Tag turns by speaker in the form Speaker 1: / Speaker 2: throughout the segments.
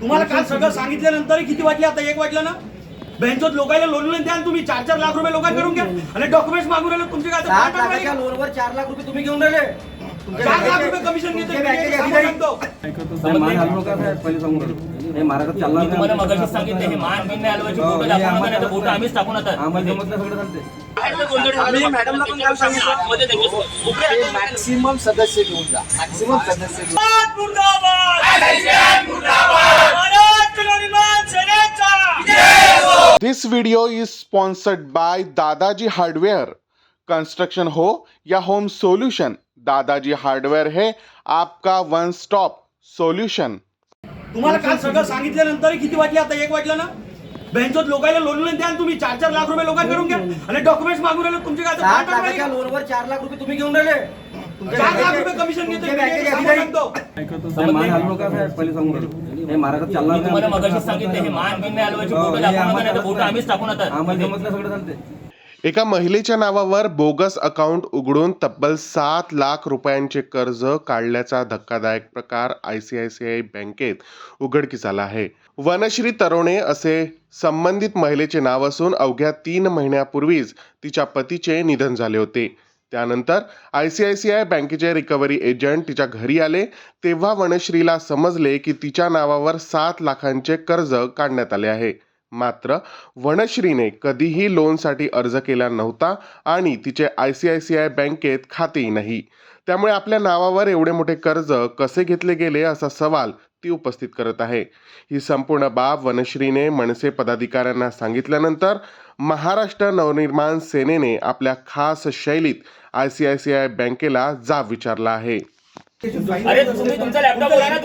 Speaker 1: तुम्हाला काल सगळं सांगितल्यानंतर किती वाजले आता? एक वाजला ना? बँकेत लोकांना लोन द्या आणि तुम्ही चार चार लाख रुपये लोकांकडून घ्या. आणि डॉक्युमेंट्स मागून राहिले तुमचे काय
Speaker 2: लोनवर चार लाख रुपये तुम्ही घेऊन राहिले.
Speaker 1: चार लाख रुपये कमिशन घेतो
Speaker 3: हे महाराष्ट्रात चालणार
Speaker 4: मी तुम्हाला
Speaker 3: नाही.
Speaker 4: मगाशी सांगितलं मान बिन नाही हलवायची फोटो दाखवू नका
Speaker 3: आम्हाला-
Speaker 4: नाही तर फोटो आम्हीच टाकून आता
Speaker 3: आम्हाला जमत नाही सगळं चालते
Speaker 4: आम्ही मॅडमला पण काल सांगितलं आतमध्ये त्यांच्यासोबत.
Speaker 5: मॅक्सिमम सदस्य घेऊन जा. मॅक्सिमम सदस्य घेऊन जा.
Speaker 6: This video is sponsored by Dadaji hardware construction हो या होम सॉल्यूशन दादाजी हार्डवेयर है आपका वन स्टॉप सॉल्यूशन
Speaker 1: तुम्हाला काल सगळं सांगितल्यानंतर किती वाजले आता? एक वाजला ना? बँकेत लोकांना लोन द्या आणि तुम्ही चार चार लाख रुपये लोकांकडून घ्या. आणि डॉक्युमेंट्स मागून राहिले तुमचे काय आता
Speaker 2: चार लाख रुपये तुम्ही घेऊन राहिले.
Speaker 1: चार लाख
Speaker 2: बँकेचे-
Speaker 1: रुपये कमिशन घेतो
Speaker 2: तुमच्या बँकेचे अधिकारी
Speaker 3: साहेब, मान हलवू का साहेब पहिले सांगून हे महाराष्ट्रात चालणार
Speaker 4: मी तुम्हाला
Speaker 3: नाही.
Speaker 4: मगाशी सांगितलं मान बिन नाही हलवायची फोटो दाखवू नका
Speaker 3: आम्हाला-
Speaker 4: नाही तर फोटो आम्हीच टाकून आता
Speaker 3: आम्हाला जमत नाही सगळं चालते
Speaker 6: एका महिलेच्या नावावर बोगस अकाउंट उघडून तब्बल सात लाख रुपयांचे कर्ज काढल्याचा धक्कादायक प्रकार I C I C I बँकेत उघडकीस आला आहे. वनश्री तरोणे असे संबंधित महिलेचे नाव असून अवघ्या तीन महिन्यापूर्वीच तिच्या पतीचे निधन झाले होते. त्यानंतर I C I C I बँकेचे रिकव्हरी एजंट तिच्या घरी आले. तेव्हा वनश्रीला समजले की तिच्या नावावर सात लाखांचे कर्ज काढण्यात आले आहे. मात्र वनश्रीने कधीही लोनसाठी अर्ज केला नव्हता आणि तिचे I C I C I बँकेत खातेही नाही. त्यामुळे आपल्या नावावर एवढे मोठे कर्ज कसे घेतले गेले असा सवाल ती उपस्थित करत आहे. ही संपूर्ण बाब वनश्रीने मनसे पदाधिकाऱ्यांना सांगितल्यानंतर महाराष्ट्र नवनिर्माण सेनेने आपल्या खास शैलीत I C I C I बँकेला जाब विचारला आहे.
Speaker 4: अरे तुम्ही तुमचा लॅपटॉप बोला ना.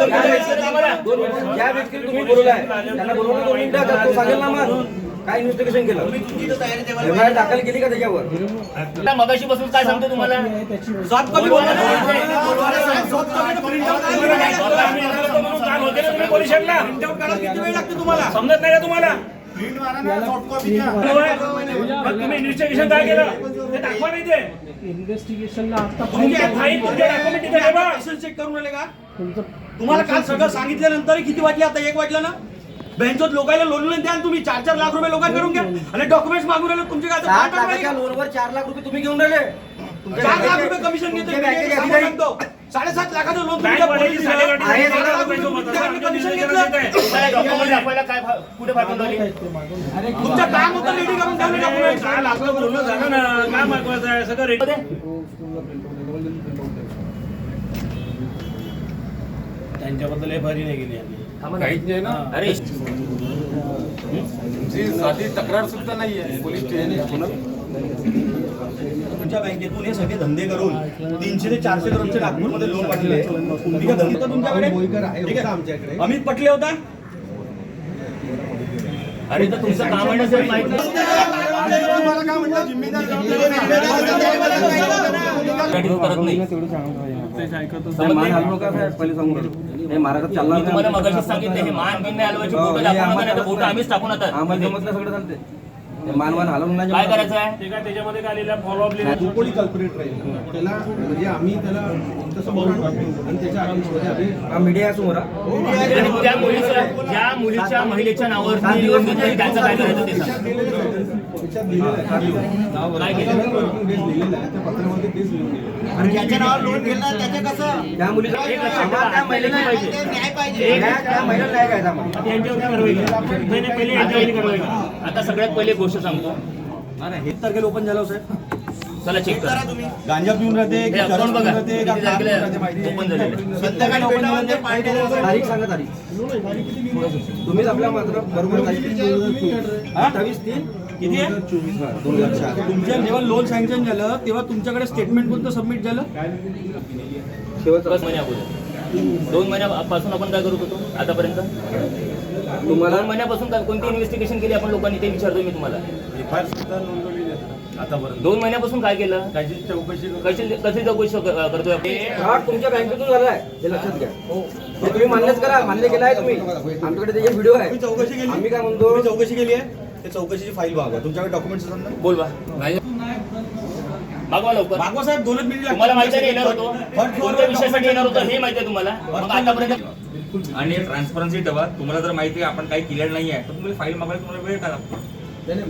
Speaker 2: ज्या व्यक्तीला तुम्ही बोलवलाय त्यांना बोलवलं दोन मिनिटं तो सांगेल ना मग काय इन्व्हेस्टिगेशन केलं? एफ आय दाखल केली का त्याच्यावर?
Speaker 4: आता मगाशी बसून काय सांगतो तुम्हाला?
Speaker 1: किती वेळ लागते तुम्हाला?
Speaker 7: समजत नाही का तुम्हाला? मग तुम्ही इन्व्हेस्टिगेशन काय केलं? ते दाखवा नाही ते.
Speaker 8: इन्व्हेस्टिगेशनला आता
Speaker 7: तुमच्या फाईल तुमच्या डॉक्युमेंट इथे ठेवा.
Speaker 1: लायसन्स चेक करून राहिले का? तुम्हाला काल सगळं सांगितल्यानंतर किती वाजले आता? एक वाजला ना? बँकेत लोकांना लोन द्या आणि तुम्ही चार चार लाख रुपये लोकांकडून घ्या. आणि डॉक्युमेंट्स मागून राहिले तुमचे काय
Speaker 2: लोनवर चार लाख रुपये तुम्ही घेऊन राहिले. तुमच्या
Speaker 1: चार लाख
Speaker 2: बँकेचे-
Speaker 1: रुपये कमिशन घेतो
Speaker 2: तुमच्या बँकेचे अधिकारी
Speaker 1: साडेसात लाखाचं लोन
Speaker 7: बँक
Speaker 1: तुमच्या
Speaker 7: वाल्याची
Speaker 1: पोलीस
Speaker 7: साडेआठ
Speaker 1: दिलं.
Speaker 2: आहे,
Speaker 1: सात
Speaker 2: सगळं
Speaker 1: लाख रुपये
Speaker 7: तुमच्या
Speaker 1: तुमच्याकडनं कमिशन
Speaker 7: नियोजन
Speaker 1: घेतलं.
Speaker 7: करताय.
Speaker 4: तुम्हाला डॉक्युमेंट दाखवायला काय भा- कुठे पाठवून राहिली?
Speaker 1: तुमचं काम होतं रेडी करून ठेवलं डॉक्युमेंट
Speaker 7: काल आपलं बोलणं झालं ना. काय महत्वाचं आहे? सगळं रेडी त्यांच्याबद्दल हे भारी नाही गेली आम्ही.
Speaker 5: काहीच नाही ना.
Speaker 4: अरे.
Speaker 5: तुमची साधी तक्रार सुद्धा नाहीये. पोलीस स्टेशन
Speaker 1: तुमच्या बँकेतून हे सगळे धंदे करून तीनशे ते चारशे करोडचे नागपूरमध्ये लोन पाठवले धंदे तर तुमच्याकडे ठीक आहे. अमित पटले होता?
Speaker 4: अरे तर तुमचं काम आहे सर तुम्हाला. मगाशी सांगितलं हे मान बिन नाही हलवायची फोटो आम्हीच टाकून आता
Speaker 3: आम्हाला सगळं चालते हे मान मान हलवून
Speaker 4: काय. करायचं आहे?
Speaker 7: ते काय त्याच्यामध्ये काय लिहिलं फॉलोअप लिहिलं
Speaker 8: जो कोणी कल्परेट राहील? त्याला म्हणजे आम्ही त्याला समोर आणि त्याच्या आम्ही
Speaker 2: हा मीडिया समोर हा.
Speaker 4: आणि त्या मुलीचं ज्या मुलीच्या महिलेच्या नावावर तुम्ही लोन घेतलं त्यांचं काय करायचं ते सांगा.
Speaker 8: त्याच्यात दिलेलं आहे. सात दिवस.
Speaker 4: काय केलं?
Speaker 8: वर्किंग डेज दिलेलं आहे. त्या पत्रामध्ये तेच लिहून दिलेलं आहे.
Speaker 2: त्या मुलीचं
Speaker 4: एक लक्षात ठेवा,
Speaker 2: त्या महिलेला
Speaker 4: पाहिजे.
Speaker 2: त्या त्या महिलेला नाही काय आम्हाला.
Speaker 7: यांच्यावर कारवाई करा. नाही, नाही, पहिले यांच्यावर कारवाई करा.
Speaker 4: आता सगळ्यात पहिले गोष्ट सांगतो.
Speaker 1: हे तारखेला ओपन झालं हो साहेब.
Speaker 4: चला चेक करा.
Speaker 1: गांजा पिऊन राहते
Speaker 4: हे बघा. किती
Speaker 1: आहे? संध्याकाळी झालं ते पार्टी
Speaker 2: तारीख सांगा तारीख. तुम्हीच आपल्या मात्र बरोबर तारीख अठ्ठावीस तीन
Speaker 1: किती आहे?
Speaker 2: चोवीस दोन हजार चार.
Speaker 1: तुमच्या जेव्हा लोन सँक्शन झालं तेव्हा तुमच्याकडे स्टेटमेंट कोणतं सबमिट झालं?
Speaker 2: शेवटचा
Speaker 4: अगोदर. दोन महिन्यापासून आपण काय करत होतो? आतापर्यंत?
Speaker 2: तुम्हाला?
Speaker 4: दोन महिन्यापासून काय? कोणती इन्व्हेस्टिगेशन केली आपण लोकांनी? ते विचारतो मी तुम्हाला.
Speaker 1: सुद्धा आतापर्यंत.
Speaker 4: दोन महिन्यापासून काय केलं?
Speaker 1: त्याची चौकशी
Speaker 4: कशी कशी चौकशी क- करतोय आपण?
Speaker 2: तुमच्या बँकेतून झालाय. हे लक्षात घ्या. हे तुम्ही मान्यच करा. मान्य केलं आहे तुम्ही. आमच्याकडे त्याचे व्हिडिओ आहे.
Speaker 1: तुम्ही चौकशी केली?
Speaker 2: आम्ही काय म्हणतो?
Speaker 1: तुम्ही चौकशी केली आहे? ते चौकशीची फाईल मागवा तुमच्याकडे डॉक्युमेंट्स असतात ना?
Speaker 4: बोल बा मागवा लवकर.
Speaker 1: मागवा साहेब दोनच मिनिट
Speaker 4: तुम्हाला माहिती आहे येणार होतो?
Speaker 1: Floor
Speaker 4: कोणत्या विषयासाठी येणार होतं हे माहिती आहे तुम्हाला. मग आतापर्यंत आणि ट्रान्सपरन्सी ठेवा. तुम्हाला जर माहिती आहे आपण काही केलेलं नाही आहे तर तुम्ही फाईल मागायला तुम्हाला वेळ का लागतो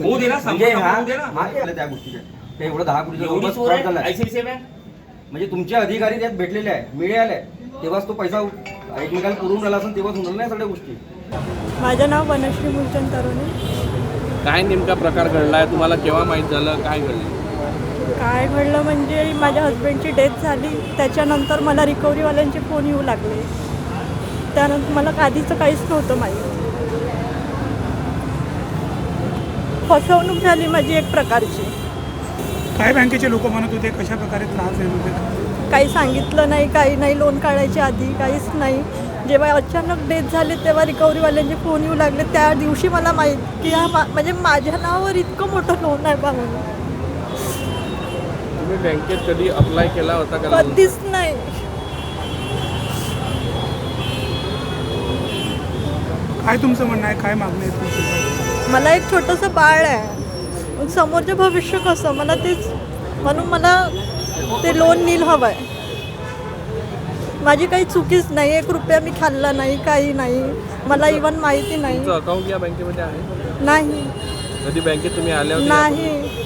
Speaker 4: होऊ दे ना
Speaker 2: म्हणजे हा
Speaker 4: होऊ दे ना.
Speaker 2: मागे आलं त्या गोष्टीच्या ते एवढं दहा कोटीचं
Speaker 4: एवढी
Speaker 2: जवळपास
Speaker 4: चोर
Speaker 2: fraud झालं.
Speaker 4: आहे
Speaker 2: आहे.
Speaker 4: आयसीआयसीआय बँक
Speaker 2: म्हणजे तुमचे अधिकारी त्यात भेटलेले आहे मिळाले. तेव्हाच तो पैसा एकमेकांना पुरवून राहिला असेल तेव्हाच होणार नाही सगळ्या गोष्टी.
Speaker 9: माझं नाव वनश्री मुलचंद तरुणे.
Speaker 3: काय नेमका प्रकार घडलाय? तुम्हाला केव्हा माहीत झालं? काय घडलं
Speaker 9: काय घडलं म्हणजे माझ्या हस्बंडची डेथ झाली. त्याच्यानंतर मला रिकव्हरीवाल्यांचे फोन येऊ लागले. त्यानंतर मला आधीचं काहीच नव्हतं माहीत. फसवणूक झाली माझी एक प्रकारची.
Speaker 7: काय बँकेचे लोक म्हणत होते? कशा प्रकारे त्रास देत होते?
Speaker 9: काही सांगितलं नाही काही नाही. लोन काढायच्या आधी काहीच नाही. जेव्हा अचानक डेथ झाली तेव्हा रिकव्हरीवाल्यांचे फोन येऊ लागले. त्या दिवशी मला माहीत की हा मा म्हणजे माझ्या नावावर इतकं मोठं लोन आहे बा म्हणून.
Speaker 3: तुम्ही बँकेत कधी अप्लाय केला होता का?
Speaker 9: कधीच नाही.
Speaker 7: काय तुमचं म्हणणं आहे? काय मागणी आहे तुमची?
Speaker 9: मला एक छोटंसं बाळ आहे. मग समोरचं भविष्य कसं? मला तेच म्हणून मला ते लोन नील हवं आहे माझी काही चुकीच नाही एक रुपया मी खाल्ला नाही काही नाही. मला इवन माहिती नाही.
Speaker 3: तुमचं अकाउंट या बँकेमध्ये आहे?
Speaker 9: नाही.
Speaker 3: कधी बँकेत तुम्ही आल्या होत्या?
Speaker 9: नाही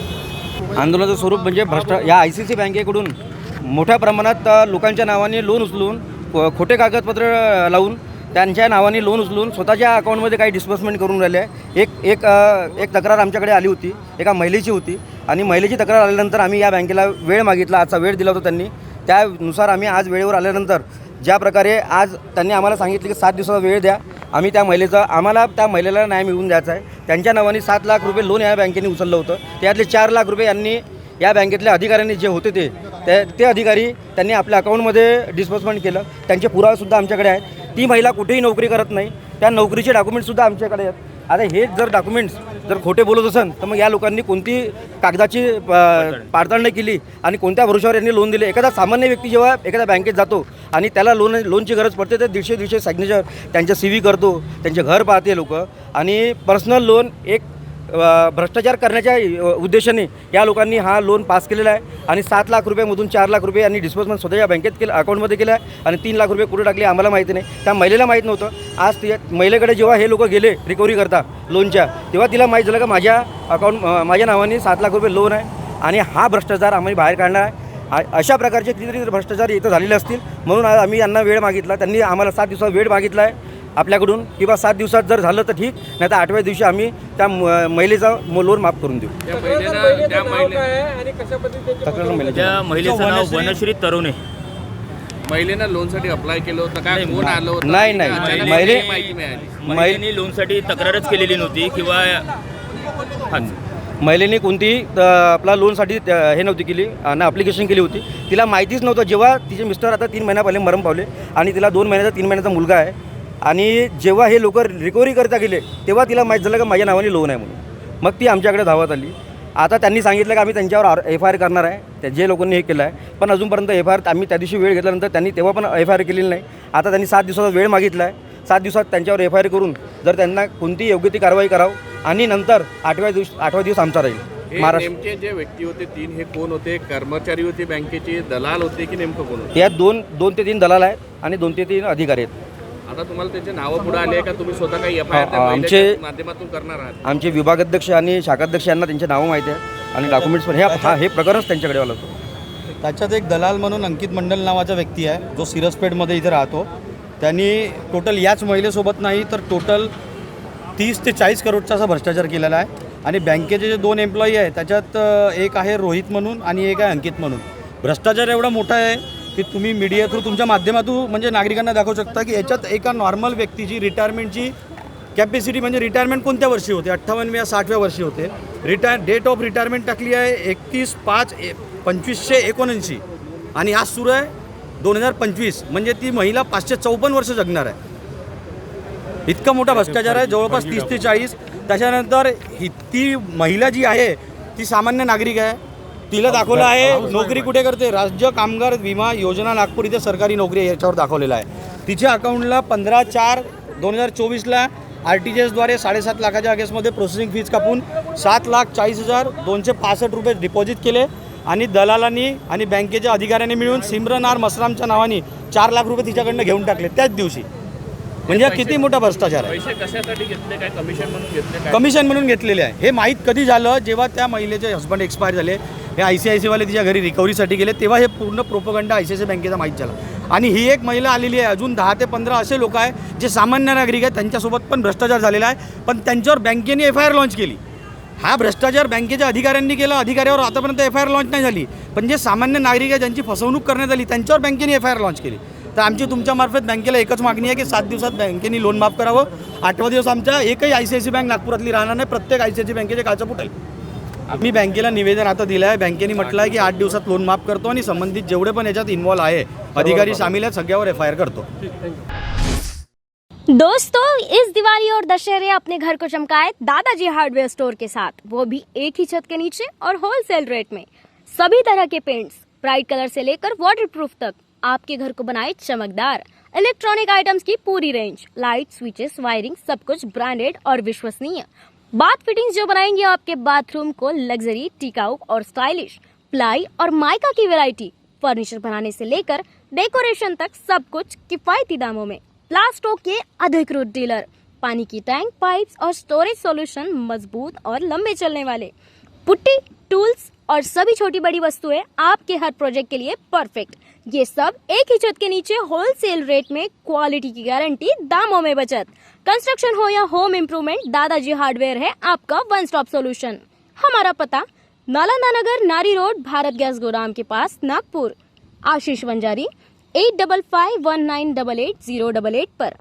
Speaker 2: आंदोलनाचं स्वरूप म्हणजे भ्रष्ट या आय सी सी बँकेकडून मोठ्या प्रमाणात लोकांच्या नावाने लोन उचलून खोटे कागदपत्र लावून त्यांच्या नावाने लोन उचलून स्वतःच्या अकाउंटमध्ये काही डिस्बर्समेंट करून राहिले. आहे एक एक एक तक्रार आमच्याकडे आली होती एका महिलेची होती. आणि महिलेची तक्रार आल्यानंतर आम्ही या बँकेला वेळ मागितला आजचा वेळ दिला होता त्यांनी. त्यानुसार आम्ही आज वेळेवर आल्यानंतर ज्या प्रकारे आज त्यांनी आम्हाला सांगितलं की सात दिवसाचा वेळ द्या आम्ही त्या महिलेचा आम्हाला त्या महिलेला न्याय मिळवून द्यायचा आहे. त्यांच्या नावाने सात लाख रुपये लोन या बँकेने उचललं होतं. त्यातले चार लाख रुपये यांनी या बँकेतल्या अधिकाऱ्यांनी जे होते ते ते ते अधिकारी त्यांनी आपल्या अकाउंटमध्ये डिस्बर्समेंट केलं. त्यांचे पुरावेसुद्धा आमच्याकडे आहेत. ती महिला कुठेही नोकरी करत नाही. त्या नोकरीचे डॉक्युमेंटसुद्धा आमच्याकडे आहेत. आता हे जर डॉक्युमेंट्स जर खोटे बोलत असेल तर मग या लोकांनी कोणती कागदाची पाडताळणी. केली आणि कोणत्या भरोशावर यांनी लोन दिले? एखादा सामान्य व्यक्ती जेव्हा एखाद्या बँकेत जातो आणि त्याला लोन लोनची गरज पडते तर दीडशे दीडशे सिग्नेचर त्यांच्या सी व्ही करतो त्यांचे घर पाहते लोक आणि पर्सनल लोन एक भ्रष्टाचार करण्याच्या उद्देशाने या लोकांनी हा लोन पास केलेला आहे आणि सात लाख रुपयामधून चार लाख रुपये यांनी डिस्पोजमेंट स्वतःच्या बँकेत केलं अकाउंटमध्ये केलं आहे आणि तीन लाख रुपये कुठे टाकले आम्हाला माहिती नाही. त्या महिलेला माहीत नव्हतं. आज ती महिलेकडे जेव्हा हे लोक गेले रिकव्हरी करता लोनच्या तेव्हा तिला माहीत झालं का माझ्या अकाउंट माझ्या नावाने सात लाख रुपये लोन आहे आणि हा भ्रष्टाचार आम्ही बाहेर काढणार आहे. अशा प्रकारचे कितीतरी भ्रष्टाचार इथं झालेले असतील. म्हणून आज आम्ही यांना वेळ मागितला. त्यांनी आम्हाला सात दिवसात वेळ मागितला आहे. आपल्याकडून किंवा सात दिवसात जर झालं तर ठीक नाही तर आठव्या दिवशी आम्ही त्या म- महिलेचा म- लोन माफ करून देऊ.
Speaker 3: त्या
Speaker 2: महिलेची.
Speaker 4: नाव वनश्री तरुणे.
Speaker 3: महिलेनं लोनसाठी अप्लाय केलं होतं. काय कोण आलं होतं?
Speaker 2: नाही, नाही. महिले-
Speaker 3: माहिती मिळाली.
Speaker 4: महिलेने लोनसाठी तक्रारच केलेली नव्हती किंवा.
Speaker 2: महिलेने कोणतीही आपला लोनसाठी हे नव्हती केली आणि ॲप्लिकेशन केली होती. तिला माहितीच नव्हतं. जेव्हा तिचे मिस्टर आता तीन महिन्या पहिले मरण पावले आणि तिला दोन महिन्याचा तीन महिन्याचा मुलगा आहे. आणि जेव्हा हे लोक रिकव्हरी करता गेले तेव्हा तिला माहीत झालं का माझ्या नावाने लोन आहे म्हणून. मग ती आमच्याकडे धावत आली. आता त्यांनी सांगितलं की आम्ही त्यांच्यावर आर एफ आय आर करणार आहे. त्या जे लोकांनी हे केलं आहे. पण अजूनपर्यंत एफ आय आर आम्ही त्या दिवशी वेळ घेतल्यानंतर त्यांनी तेव्हा पण एफ आय आर केलेली नाही. आता त्यांनी सात दिवसाचा वेळ मागितला आहे. सात दिवसात त्यांच्यावर एफ आय आर करून जर त्यांना कोणती योग्य ती कारवाई करावं आणि नंतर आठव्या दिवस आठवा दिवस आमचा राहील. महाराष्ट्र
Speaker 3: जे व्यक्ती होते तीन हे कोण होते? कर्मचारी होते बँकेचे दलाल होते की नेमकं कोण होते?
Speaker 2: यात दोन दोन ते तीन दलाल आहेत आणि दोन ते तीन अधिकारी आहेत.
Speaker 3: आता तुम्हाला त्याचे नावं पुढे आले का? तुम्ही स्वतः काही एफ आय
Speaker 2: आमचे-
Speaker 3: माध्यमातून करणार आहात?
Speaker 2: आमचे विभागाध्यक्ष आणि शाखाध्यक्ष यांना त्यांचे नावं माहिती आहे आणि डॉक्युमेंट्स पण. हे हा हे प्रकरणच त्यांच्याकडे आलं होतं.
Speaker 1: त्याच्यात एक दलाल म्हणून अंकित मंडल नावाचा व्यक्ती आहे जो सिरसपेठमध्ये इथे राहतो. त्यांनी टोटल याच महिलेसोबत नाही तर टोटल तीस ते चाळीस करोडचा असा भ्रष्टाचार केलेला आहे. आणि बँकेचे जे दोन एम्प्लॉई आहे त्याच्यात एक आहे रोहित म्हणून आणि एक आहे अंकित म्हणून. भ्रष्टाचार एवढा मोठा आहे की तुम्ही मीडिया थ्रू तुमच्या माध्यमातून म्हणजे नागरिकांना दाखवू शकता की याच्यात एका नॉर्मल व्यक्तीची रिटायरमेंटची कॅपॅसिटी म्हणजे रिटायरमेंट कोणत्या वर्षी होते? अठ्ठावन्न या साठव्या वर्षी होते. रिटायर डेट ऑफ रिटायरमेंट टाकली आहे एकतीस पाच ए पंचवीसशे एकोणऐंशी. आणि आज सुरू आहे दोन हजार पंचवीस. म्हणजे ती महिला पाचशे चौपन्न वर्ष जगणार आहे. इतका मोठा भ्रष्टाचार आहे जवळपास तीस ते चाळीस. त्याच्यानंतर ही ती महिला जी आहे ती सामान्य नागरिक आहे. तिला दाखवलं आहे. नोकरी कुठे करते? राज्य कामगार विमा योजना नागपूर इथे सरकारी नोकरी आहे याच्यावर दाखवलेलं आहे. तिच्या अकाउंटला पंधरा चार दोन हजार चोवीसला आर टी जी एसद्वारे साडेसात लाखाच्या अगेन्स्टमध्ये प्रोसेसिंग फीज कापून सात लाख चाळीस हजार दोनशे पासष्ट रुपये डिपॉझिट केले आणि दलालांनी आणि बँकेच्या अधिकाऱ्यांनी मिळून सिमरन आर मसरामच्या नावाने चार लाख रुपये तिच्याकडनं घेऊन टाकले त्याच दिवशी. म्हणजे हा किती मोठा भ्रष्टाचार आहे?
Speaker 4: पैसे कशासाठी घेतले? काय कमिशन म्हणून घेतले? काय?
Speaker 1: कमिशन म्हणून घेतलेले आहे. हे माहीत कधी झालं? जेव्हा त्या महिलेचे हस्बंड एक्सपायर झाले हे आय सी आय सीवाले तिच्या घरी रिकव्हरीसाठी गेले तेव्हा हे पूर्ण propaganda I C I C बँकेचा माहीत झाला. आणि ही एक महिला आलेली आहे. अजून दहा ते पंधरा असे लोक आहे जे सामान्य नागरिक आहेत त्यांच्यासोबत पण भ्रष्टाचार झालेला आहे. पण त्यांच्यावर बँकेने एफ आय आर लॉन्च केली. हा भ्रष्टाचार बँकेच्या अधिकाऱ्यांनी केला. अधिकाऱ्यावर आतापर्यंत एफ आय आर लॉन्च नाही झाली. पण जे सामान्य नागरिक आहे ज्यांची फसवणूक करण्यात आली त्यांच्यावर बँकेने एफ आय आर लॉन्च केली. तर आमची तुमच्यामार्फत बँकेला एकच मागणी आहे की सात दिवसात बँकेने लोन माफ करावं. आठवा दिवस आमच्या एकही I C I C bank नागपुरातली राहणार नाही. प्रत्येक आय सी आय सी बँकेचे काळचं फुटेल मी बँकेला निवेदन आता दिलं आहे बँकेने म्हटलं आहे की आठ दिवसात लोन माफ करतो आणि संबंधित जेवढे पण याच्यात इन्व्हॉल्व आहे अधिकारी सामील आहेत सगळ्यावर एफ आय आर करतो.
Speaker 10: दोस्तों इस दिवाली और दशहरे अपने घर को चमकाए दादाजी हार्डवेयर स्टोर के साथ। वो भी एक ही छत के नीचे और होलसेल रेट में। सभी तरह के पेंट्स ब्राइट कलर से लेकर वाटरप्रूफ तक। आपके घर को बनाए चमकदार। इलेक्ट्रॉनिक आइटम्स की पूरी रेंज लाइट स्विचेस वायरिंग सब कुछ ब्रांडेड और विश्वसनीय। बाथ फिटिंग्स जो बनाएँगे आपके बाथरूम को लग्जरी टिकाऊ और स्टाइलिश प्लाई और माइका की वैरायटी फर्नीचर बनाने से लेकर डेकोरेशन तक सब कुछ किफायती दामों में। प्लास्टो के अधिकृत डीलर पानी की टैंक पाइप्स और स्टोरेज सॉल्यूशन मज़बूत और लंबे चलने वाले। पुट्टी टूल्स और सभी छोटी बड़ी वस्तुएँ आपके हर प्रोजेक्ट के लिए परफेक्ट ये सब एक ही छत के नीचे होलसेल रेट में क्वालिटी की गारंटी दामों में बचत। कंस्ट्रक्शन हो या होम इम्प्रूवमेंट दादाजी हार्डवेयर है आपका वन स्टॉप सॉल्यूशन हमारा पता, नालंदा नगर, नारी रोड, भारत गैस गोदाम के pass, Nagpur. Ashish Wanjari eight double five one nine double eight zero double eight पर।